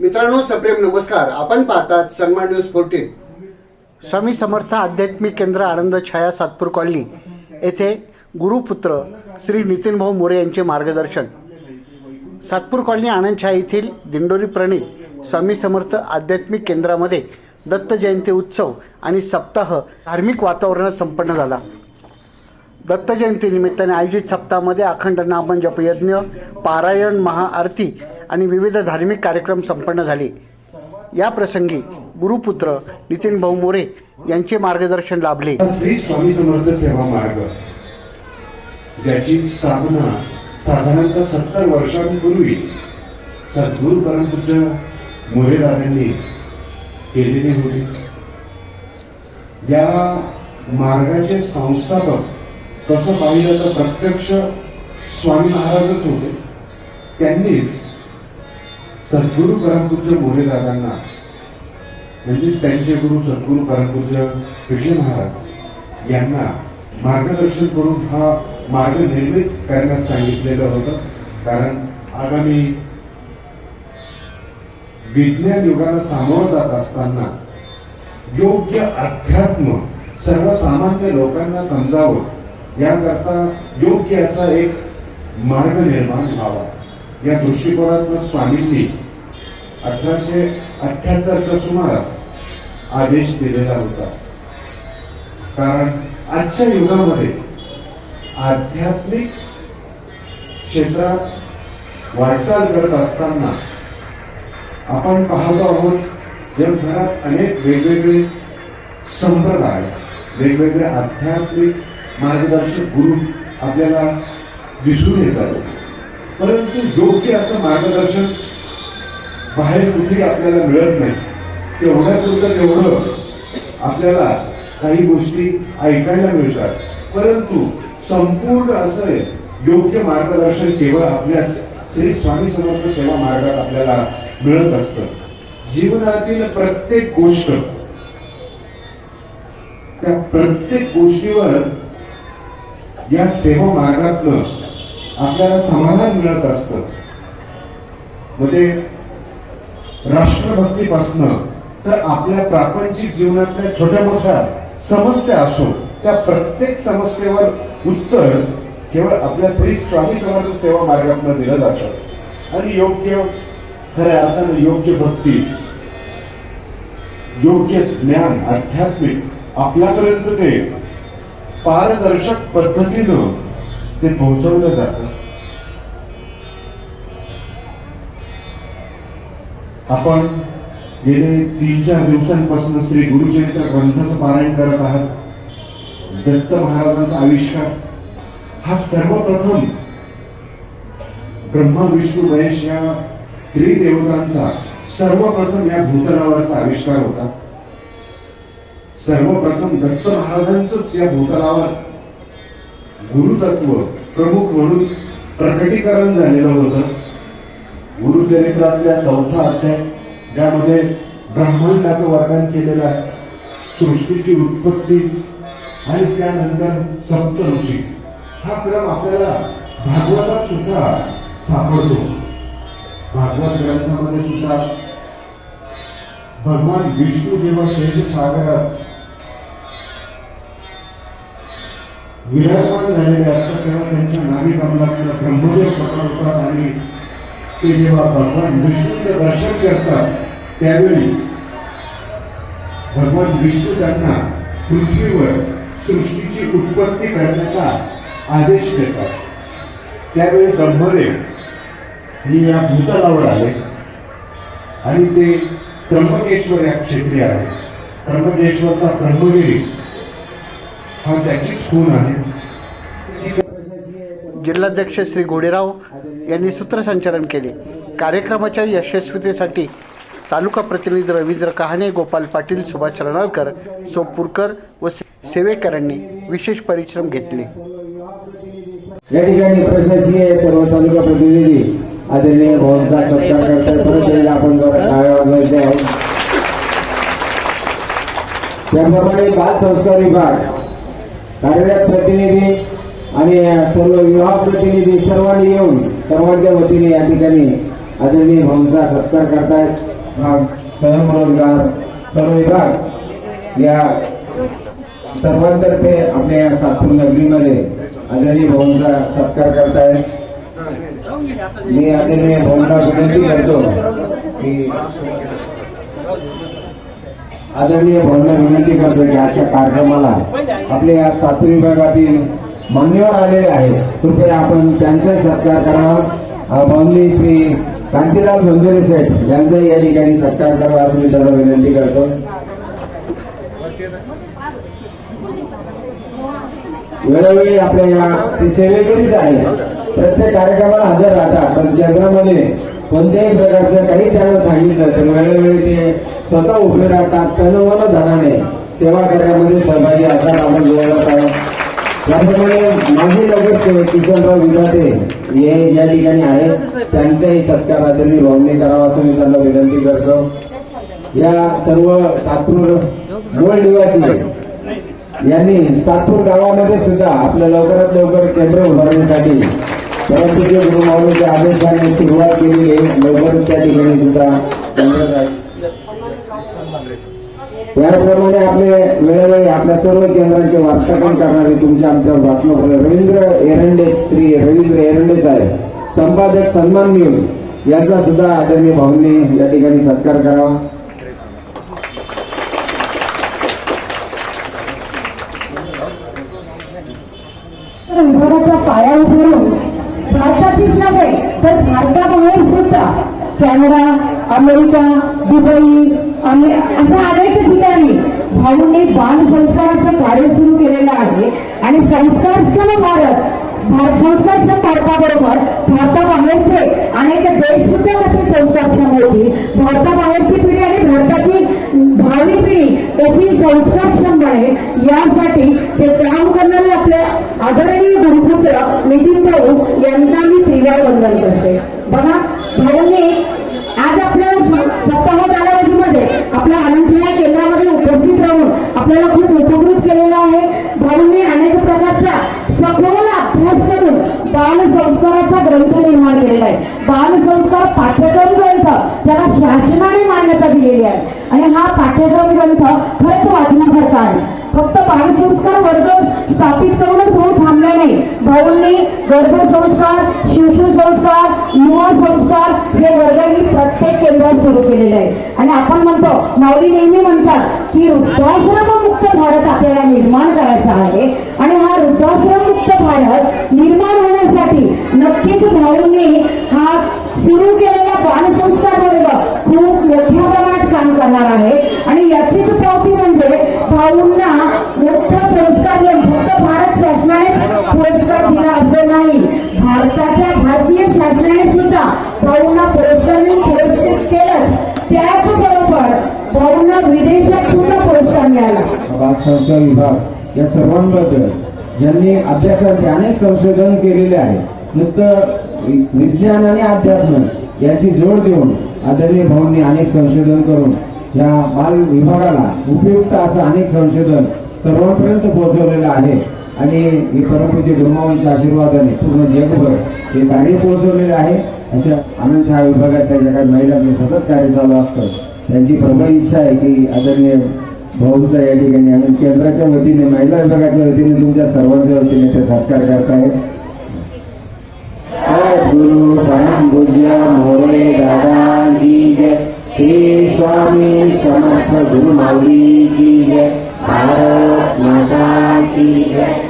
मित्रांनो सप्रेम नमस्कार. आपण पाहतात सन्मान न्यूज फोर्टीन. स्वामी समर्थ आध्यात्मिक केंद्र आनंद छाया सातपूर कॉलनी येथे गुरुपुत्र श्री नितीनभाऊ मोरे यांचे मार्गदर्शन. सातपूर कॉलनी आनंद छाया येथील दिंडोरी प्रणित स्वामी समर्थ आध्यात्मिक केंद्रामध्ये दत्त जयंती उत्सव आणि सप्ताह धार्मिक वातावरणात संपन्न झाला. दत्त जयंती आयोजित सप्ताहामध्ये अखंड नामन जपयज्ञ पारायण महाआरती आणि विविध धार्मिक कार्यक्रम संपन्न झाले. या प्रसंगी गुरुपुत्र नितीन भाऊ मोरे यांचे मार्गदर्शन लाभले. श्री स्वामी समर्थ सेवा मार्ग ज्याची स्थापना साधारणतः सत्तर वर्षांपूर्वी सद्गुरू परमपूज्य मोरेदारांनी केलेली होती. या मार्गाचे संस्थापक तसं पाहिलं तर प्रत्यक्ष स्वामी महाराजच होते. त्यांनीच सद्गुरू परमपूज्य मोरेदारांना म्हणजेच त्यांचे गुरु सद्गुरू परमपूज्य विजय महाराज यांना मार्गदर्शन करून हा मार्ग निर्मित करण्यास सांगितलेलं होतं. कारण आगामी विज्ञान युगाला सामोरं जात असताना योग्य अध्यात्म सर्वसामान्य लोकांना समजावं याकरता योग्य असा एक मार्ग निर्माण व्हावा. या दृष्टिकोनातून स्वामींनी अठराशे अठ्याहत्तरच्या सुमारास आदेश दिलेला होता. कारण आजच्या युगामध्ये आध्यात्मिक क्षेत्रात वाटचाल करत असताना आपण पाहतो आहोत जगभरात अनेक वेगवेगळे संप्रदाय वेगवेगळे आध्यात्मिक मार्गदर्शक गुरु आपल्याला दिसून येतात परंतु योग्य असं मार्गदर्शन बाहेर कुठेही आपल्याला मिळत नाही. तेवढ्यापुरतं तेवढं आपल्याला काही गोष्टी ऐकायला मिळतात. परंतु संपूर्ण असं योग्य मार्गदर्शन केवळ आपल्याच श्री स्वामी समर्थ सेवा मार्गात आपल्याला मिळत असतं. जीवनातील प्रत्येक गोष्ट त्या प्रत्येक गोष्टीवर या सेवा मार्गातनं आपल्याला समाधान मिळत असतं. म्हणजे राष्ट्रभक्तीपासनं तर आपल्या प्रापंचिक जीवनातल्या छोट्या मोठ्या समस्या असो त्या प्रत्येक समस्येवर उत्तर केवळ आपल्या श्री स्वामी समर्थ सेवा मार्गातनं दिलं जातं. आणि योग्य खऱ्या अर्थानं योग्य भक्ती योग्य ज्ञान आध्यात्मिक आपल्यापर्यंत ते पारदर्शक पद्धतीनं ते पोहोचवलं जातं. आपण गेले तीन चार दिवसांपासून श्री गुरुचरित्र ग्रंथाचं पारायण करत आहात. दत्त महाराजांचा आविष्कार. हा सर्वप्रथम ब्रह्मा विष्णू महेश या त्रिदेवतांचा सर्वप्रथम या भूतलावरचा आविष्कार होता. सर्वप्रथम दत्त महाराजांचंच या भूतलावर गुरुतत्व प्रमुख म्हणून प्रकटीकरण झालेलं होतं. गुरुचरित्रातल्या चौथा अध्याय ज्यामध्ये ब्रह्मांडाचं वर्णन केलेलं आहे. सृष्टीची उत्पत्ती आणि त्यानंतर सप्त ऋषी हा क्रम आपल्याला भागवतात सुद्धा सापडतो. भागवत ग्रंथामध्ये सुद्धा भगवान विष्णू जेव्हा शेष सागरात विराजमान झालेले असतात तेव्हा त्यांच्या नावी कमलातलं ब्रह्मदेव पकडतात आणि ते जेव्हा भगवान विष्णूचं दर्शन करतात त्यावेळी भगवान विष्णू त्यांना पृथ्वीवर सृष्टीची उत्पत्ती करण्याचा आदेश देतात. त्यावेळी ब्रह्मदेव हे या भूतलावर आले आणि ते त्र्यंबकेश्वर या क्षेत्री आहे त्र्यंबकेश्वरचा ब्रह्मगिरी हा त्याचीच खून आहे. जिल्हाध्यक्ष श्री गोडेराव यांनी सूत्रसंचालन केले. कार्यक्रमाच्या यशस्वीतेसाठी तालुका प्रतिनिधी रवींद्र कहाणे गोपाल पाटील सुभाष रणाळकर सोपूरकर व सेवेकरांनी विशेष परिश्रम घेतले. या ठिकाणी प्रशासकीय सर्व तालुका प्रतिनिधी आदरणीय भाऊंचा सत्कार करतात परत एकदा आपण त्याप्रमाणे बाल संस्कार विभाग कार्यरत प्रतिनिधी आणि सर्व विवाह प्रतिनिधी सर्वांनी येऊन सर्वांच्या वतीने या ठिकाणी आदरणीय भाऊंचा सत्कार करतायत स्वयंरोजगार सर्व विभाग या सर्वांतर्फे आपल्या या सातपूर नगरीमध्ये आदरणीय भाऊंचा सत्कार करतायत मी आदरणीय भाऊंना विनंती करतो की आदरणीय भावना विनंती करतो की आजच्या कार्यक्रमाला आपले या सातूर विभागातील मान्यवर आलेले आहेत. कृपया आपण त्यांचा सत्कार करावा. भावनी श्री कांतीलाल मंजुरी सेठ यांचाही या ठिकाणी सत्कार करावा असं मी सर्व विनंती करतो. वेळोवेळी आपल्या या ते सेवेकरीच आहे प्रत्येक कार्यक्रमाला हजर राहतात. पण केंद्रामध्ये कोणत्याही प्रकारचं काही त्यांना सांगितलं तर वेळोवेळी ते स्वतः उभे राहतात तनवन धनाने सेवा कार्यामध्ये सहभागी असा आपण वेळेला पाहिजे. त्याप्रमाणे माजी नगरसेवक किशनराव विधाते हे या ठिकाणी आहेत त्यांचाही सत्कार आदरणीय भावने करावा असं मी त्यांना विनंती करतो. या सर्व सातूर मूळ निवासी यांनी सातूर गावामध्ये सुद्धा आपल्या लवकरात लवकर केंद्र उभारण्यासाठी परंतु जे गुरुमाऊलीच्या आदेशाने सुरुवात केलेली आहे. लवकरच त्या ठिकाणी सुद्धा याचप्रमाणे आपले वेळोवेळी आपल्या सर्व केंद्रांचे वार्तांकन करणारे तुमचे आमच्या बातमी रवींद्र एरंडे श्री रवींद्र एरंडे साहेब संपादक सन्मान न्यूज याचा सुद्धा आदरणीय भाऊंनी या ठिकाणी सत्कार करावा. विभागाचा पाया उभारून भारताचीच नव्हे तर भारताबाहेर सुद्धा कॅनडा अमेरिका दुबई आणि असं अनेक ठिकाणी भाऊंनी बाल संस्काराचं कार्य सुरू केलेलं आहे आणि संस्कारक्षम भारत भारत संस्कारक्षम भारताबरोबर भारताबाहेरचे अनेक देश सुद्धा कसे संस्कारक्षम होती भारताबाहेरची पिढी आणि भारताची भावी पिढी कशी संस्कारक्षम बनेल यासाठी ते काम करणारे आपले आदरणीय गुरुपुत्र नितीन भाऊ यांना मी त्रिवार वंदन करते बघा भाऊंनी आज आपल्या सप्ताह कालावधीमध्ये आपल्या आनंदच्या केंद्रामध्ये उपस्थित राहून आपल्याला खूप उपकृत केलेला आहे. भाऊंनी अनेक प्रकारचा सखोल अभ्यास करून बाल संस्काराचा ग्रंथ निर्माण केलेला आहे. बाल संस्कार पाठ्यक्रम ग्रंथ त्याला शासनाने मान्यता दिलेली आहे. आणि हा पाठ्यक्रम ग्रंथ खरंच वाचण्यासारखा आहे. फक्त बालसंस्कार वर्ग स्थापित करूनच भाऊ थांबला नाही. भाऊंनी गर्भसंस्कार शिवसेना संस्कार युवा संस्कार हे वर्गाने प्रत्येक केंद्रात सुरू केलेले आहे आणि आपण म्हणतो माऊली नेहमी म्हणतात की वृद्धाश्रम मुक्त भारत आपल्याला निर्माण करायचा आहे. आणि हा वृद्धाश्रम मुक्त भारत निर्माण होण्यासाठी नक्कीच भाऊंनी हा सुरू केलेला बालसंस्कार वर्ग खूप मोठ्या प्रमाणात काम करणार आहे. आणि याचीच पावती म्हणजे भाऊंना मोठा पुरस्कार फक्त भारत शासनाने पुरस्कार दिला असं नाही. भारताच्या असल्याने सुद्धा भाऊंना पुरस्कार पुरस्कृत केलंच. त्याचबरोबर भाऊंना विदेशात सुद्धा पुरस्कार मिळाला. बालसंस्कार विभाग या सर्वांबद्दल ज्यांनी अभ्यासाचे अनेक संशोधन केलेले आहे नुसतं विज्ञान आणि अध्यात्म याची जोड देऊन आदरणीय भाऊंनी अनेक संशोधन करून या बाल विभागाला उपयुक्त असं अनेक संशोधन सर्वांपर्यंत पोहोचवलेलं आहे. आणि हे परमपूज्य गुरुमावांच्या आशीर्वादाने पूर्ण जगभर हे कार्य पोहोचवलेले आहे. अशा आनंद शाळा विभागात त्याच्या काही महिलांचं सतत कार्य चालू असतं. त्यांची प्रबळ इच्छा आहे की आदरणीय भाऊचा या ठिकाणी आणि केंद्राच्या वतीने महिला विभागाच्या वतीने तुमच्या सर्वांच्या वतीने ते सत्कार करतायत गुरु परम मोरे दादा की जय. श्री स्वामी समर्थ गुरु माऊली की जय. भारत माता की जय.